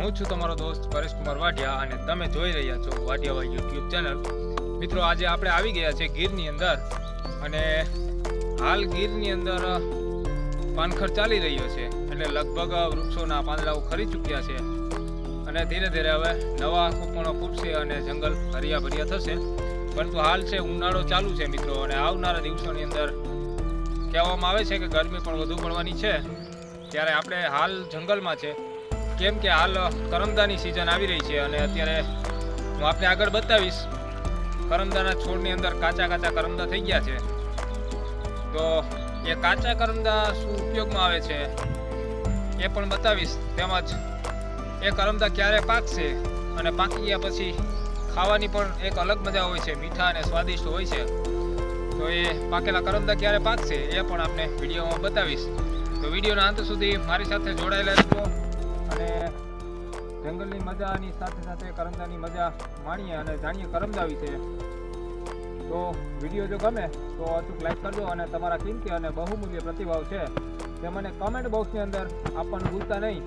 હું છું તમારો દોસ્ત પરેશ વાઢિયા અને તમે જોઈ રહ્યા છો વાઢિયાભાઈ યુટ્યુબ ચેનલ. મિત્રો, આજે આપણે આવી ગયા છે ગીરની અંદર અને હાલ ગીરની અંદર પાનખર ચાલી રહ્યો છે એટલે લગભગ વૃક્ષોના પાંદડાઓ ખરી ચૂક્યા છે અને ધીરે ધીરે હવે નવા કૂપણો ફૂટશે અને જંગલ હરિયા ભર્યા થશે. પરંતુ હાલ છે, ઉનાળો ચાલુ છે મિત્રો અને આવનારા દિવસોની અંદર કહેવામાં આવે છે કે ગરમી પણ વધુ પડવાની છે. ત્યારે આપણે હાલ જંગલમાં છે. કેમ કે હાલ કરમદાની સિઝન આવી રહી છે અને અત્યારે હું આપને આગળ બતાવીશ, કરમદાના છોડની અંદર કાચા કાચા કરમદા થઈ ગયા છે. તો એ કાચા કરમદા શું ઉપયોગમાં આવે છે એ પણ બતાવીશ. તેમજ એ કરમદા ક્યારે પાકશે અને પાકી ગયા પછી ખાવાની પણ એક અલગ મજા હોય છે, મીઠા અને સ્વાદિષ્ટ હોય છે. તો એ પાકેલા કરમદા ક્યારે પાકશે એ પણ આપને વિડીયોમાં બતાવીશ. તો વિડીયોના અંત સુધી મારી સાથે જોડાયેલા રહેજો. અને જંગલની મજાની સાથે સાથે કરમદાની મજા માણીએ અને જાણીએ કરમદા વિશે. તો વીડિયો જો ગમે, તો અચૂક લાઈક કરજો અને તમારા કિંમતી અને બહુમૂલ્ય પ્રતિભાવ છે તે મને કમેન્ટ બોક્સની અંદર આપવાનું ભૂલતા નહીં.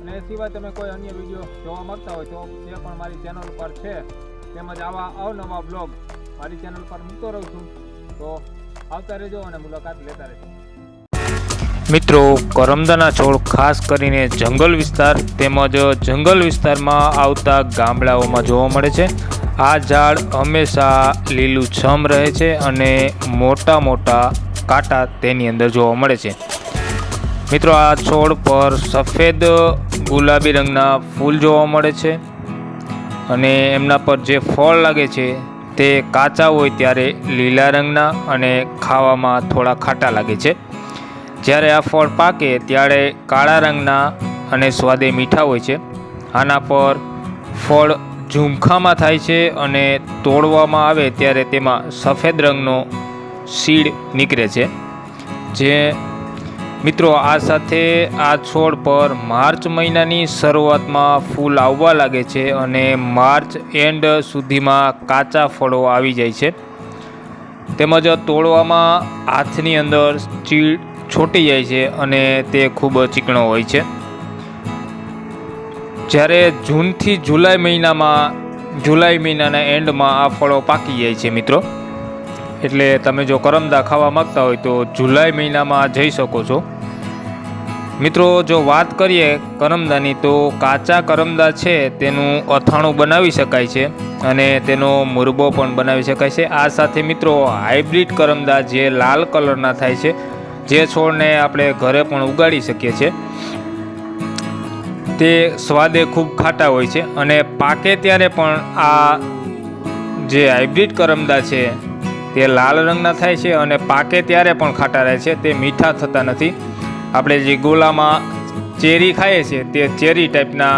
અને એ સિવાય તમે કોઈ અન્ય વીડિયો જોવા માગતા હોય તો તે પણ મારી ચેનલ પર છે. તેમજ આવા અવનવા બ્લોગ મારી ચેનલ પર મૂકતો રહું છું. તો આવતા રહેજો અને મુલાકાત લેતા રહેજો. મિત્રો, કરમદાના છોડ ખાસ કરીને જંગલ વિસ્તાર તેમજ જંગલ વિસ્તારમાં આવતા ગામડાઓમાં જોવા મળે છે. આ ઝાડ હંમેશા લીલુંછમ રહે છે અને મોટા મોટા કાંટા તેની અંદર જોવા મળે છે. મિત્રો, આ છોડ પર સફેદ ગુલાબી રંગના ફૂલ જોવા મળે છે અને એમના પર જે ફળ લાગે છે તે કાચા હોય ત્યારે લીલા રંગના અને ખાવામાં થોડા ખાટા લાગે છે. જ્યારે આ ફળ પાકે ત્યારે કાળા રંગના અને સ્વાદે મીઠા હોય છે. આના પર ફળ ઝુમખામાં થાય છે અને તોડવામાં આવે ત્યારે તેમાં સફેદ રંગનો સીડ નીકળે છે. જે મિત્રો આ સાથે આ છોડ પર માર્ચ મહિનાની શરૂઆતમાં ફૂલ આવવા લાગે છે અને માર્ચ એન્ડ સુધીમાં કાચા ફળો આવી જાય છે. તેમજ તોડવામાં હાથની અંદર ચીડ છોટી જાય છે અને તે ખૂબ ચીકણો હોય છે. જ્યારે જૂનથી જુલાઈ મહિનામાં, જુલાઈ મહિનાના એન્ડમાં આ ફળો પાકી જાય છે મિત્રો. એટલે તમે જો કરમદા ખાવા માગતા હોય તો જુલાઈ મહિનામાં જઈ શકો છો. મિત્રો, જો વાત કરીએ કરમદાની, તો કાચા કરમદા છે તેનું અથાણું બનાવી શકાય છે અને તેનો મુરબો પણ બનાવી શકાય છે. આ સાથે મિત્રો હાઇબ્રિડ કરમદા જે લાલ કલરના થાય છે જે છોડને આપણે ઘરે પણ ઉગાડી શકીએ છીએ. તે સ્વાદે ખૂબ ખાટા હોય છે અને પાકે ત્યારે પણ આ જે હાઇબ્રિડ કરમદા છે તે લાલ રંગના થાય છે અને પાકે ત્યારે પણ ખાટા રહે છે, તે મીઠા થતા નથી. આપણે જે ગોલામાં ચેરી ખાઈએ છીએ તે ચેરી ટાઈપના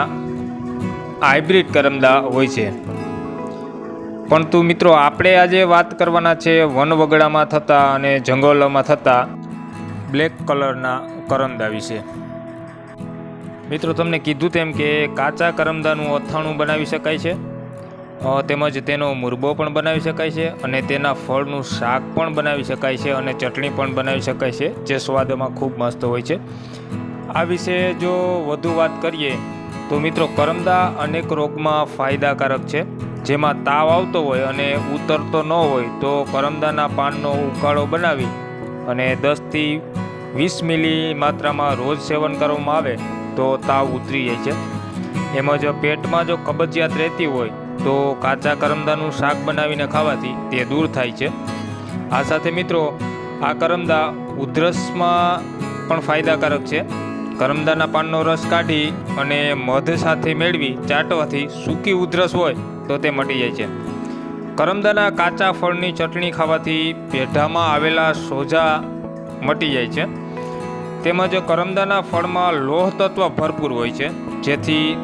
હાઇબ્રિડ કરમદા હોય છે. પરંતુ મિત્રો, આપણે આજે વાત કરવાના છે વનવગડામાં થતા અને જંગલોમાં થતા બ્લેક કલરના કરમદા વિશે. મિત્રો, તમને કીધું તેમ કે કાચા કરમદાનું અથાણું બનાવી શકાય છે. તેમજ તેનો મુરબો પણ બનાવી શકાય છે અને તેના ફળનું શાક પણ બનાવી શકાય છે અને ચટણી પણ બનાવી શકાય છે, જે સ્વાદમાં ખૂબ મસ્ત હોય છે. આ વિશે જો વધુ વાત કરીએ, તો મિત્રો કરમદા અનેક રોગમાં ફાયદાકારક છે. જેમાં તાવ આવતો હોય અને ઉતરતો ન હોય, તો કરમદાના પાનનો ઉકાળો બનાવી અને દસથી વીસ મિલી માત્રામાં રોજ સેવન કરવામાં આવે તો તાવ ઉતરી જાય છે. એમાં જો પેટમાં જો કબજિયાત રહેતી હોય તો કાચા કરમદાનું શાક બનાવીને ખાવાથી તે દૂર થાય છે. આ સાથે મિત્રો, આ કરમદા ઉધરસમાં પણ ફાયદાકારક છે. કરમદાના પાનનો રસ કાઢી અને મધ સાથે મેળવી ચાટવાથી સૂકી ઉધરસ હોય તો તે મટી જાય છે. કરમદાના કાચા ફળની ચટણી ખાવાથી પેઢામાં આવેલા સોજા મટી જાય છે. તેમજ કરમદાના ફળમાં લોહ તત્વ ભરપૂર હોય છે. જેથી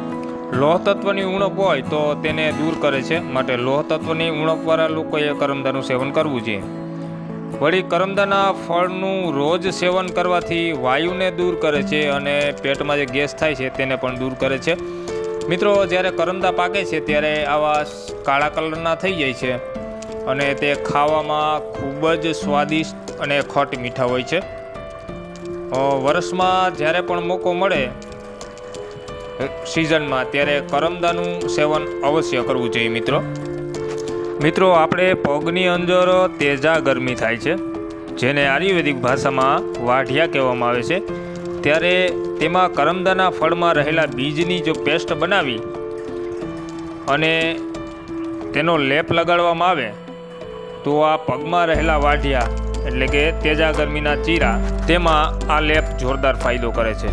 લોહ તત્વની ઉણપ હોય તો તેને દૂર કરે છે. માટે લોહ તત્વની ઉણપવાળા લોકોએ કરમદાનું સેવન કરવું જોઈએ. વળી કરમદાના ફળનું રોજ સેવન કરવાથી વાયુને દૂર કરે છે અને પેટમાં જે ગેસ થાય છે તેને પણ દૂર કરે છે. મિત્રો, જ્યારે કરમદા પાકે છે ત્યારે આવા કાળા કલરના થઈ જાય છે અને તે ખાવામાં ખૂબ જ સ્વાદિષ્ટ અને ખોટ મીઠા હોય છે. વર્ષમાં જ્યારે પણ મોકો મળે સિઝનમાં ત્યારે કરમદાનું સેવન અવશ્ય કરવું જોઈએ મિત્રો. મિત્રો, આપણે પગની અંદર તેજા ગરમી થાય છે, જેને આયુર્વેદિક ભાષામાં વાઢિયા કહેવામાં આવે છે. ત્યારે તેમાં કરમદાના ફળમાં રહેલા બીજની જો પેસ્ટ બનાવી અને તેનો લેપ લગાડવામાં આવે, તો આ પગમાં રહેલા વાઢિયા એટલે કે તેજા ગરમીના ચીરા, તેમાં આ લેપ જોરદાર ફાયદો કરે છે.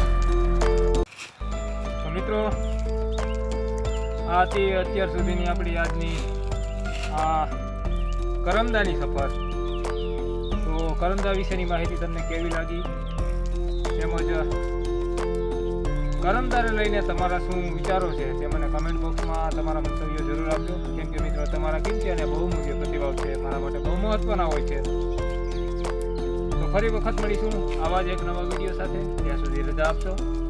મિત્રો આથી અત્યાર સુધીની આપણી આજની આ કરમદાની સફર. તો કરમદા વિશેની માહિતી તમને કેવી લાગી? તેમજ કરમદાને લઈને તમારા શું વિચારો છે તે મને કમેન્ટ બોક્સમાં તમારા મંતવ્યો જરૂર આપજો. કેમ કે મિત્રો, તમારા કિંમતી અને બહુ બહુમૂલ્ય પ્રતિભાવ છે. મારા માટે બહુ મહત્વના હોય છે. ફરી વખત મળીશું આવા જ એક નવા વીડિયો સાથે. ત્યાં સુધી રજા આપશો.